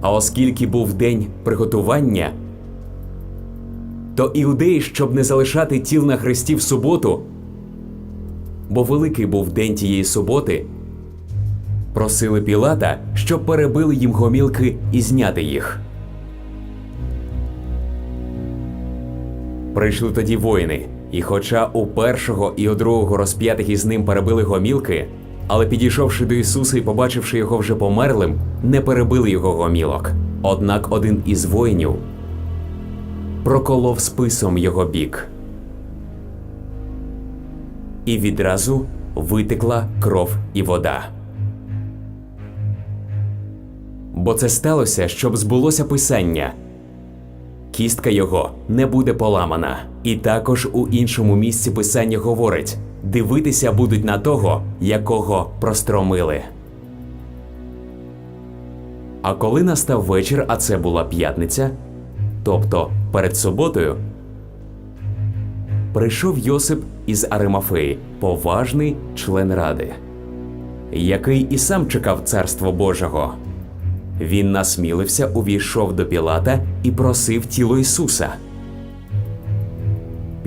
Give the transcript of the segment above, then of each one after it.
А оскільки був день приготування, то іудеї, щоб не залишати тіл на хресті в суботу, бо великий був день тієї суботи, просили Пілата, щоб перебили їм гомілки і зняти їх. Прийшли тоді воїни, і хоча у першого і у другого розп'ятих із ним перебили гомілки, але підійшовши до Ісуса і побачивши його вже померлим, не перебили його гомілок. Однак один із воїнів проколов списом його бік. І відразу витекла кров і вода. Бо це сталося, щоб збулося писання. Кістка його не буде поламана. І також у іншому місці писання говорить: дивитися будуть на того, якого простромили. А коли настав вечір, а це була п'ятниця, тобто перед суботою, прийшов Йосип із Аримафеї, поважний член ради, який і сам чекав царства Божого. Він насмілився, увійшов до Пілата і просив тіло Ісуса.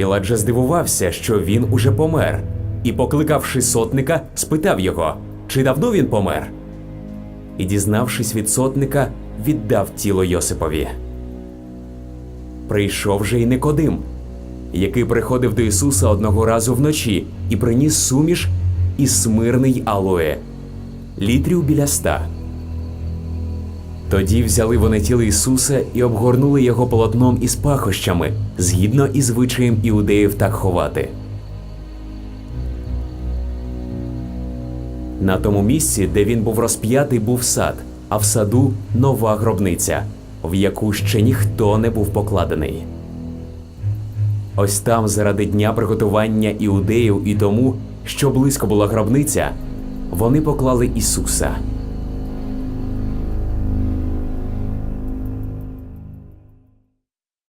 Пілат здивувався, що він уже помер, і, покликавши сотника, спитав його, чи давно він помер. І, дізнавшись від сотника, віддав тіло Йосипові. Прийшов же й Никодим, який приходив до Ісуса одного разу вночі і приніс суміш і смирний алоє, літрів біля ста. Тоді взяли вони тіло Ісуса і обгорнули його полотном із пахощами, згідно із звичаєм іудеїв так ховати. На тому місці, де він був розп'ятий, був сад, а в саду нова гробниця, в яку ще ніхто не був покладений. Ось там, заради дня приготування іудеїв і тому, що близько була гробниця, вони поклали Ісуса.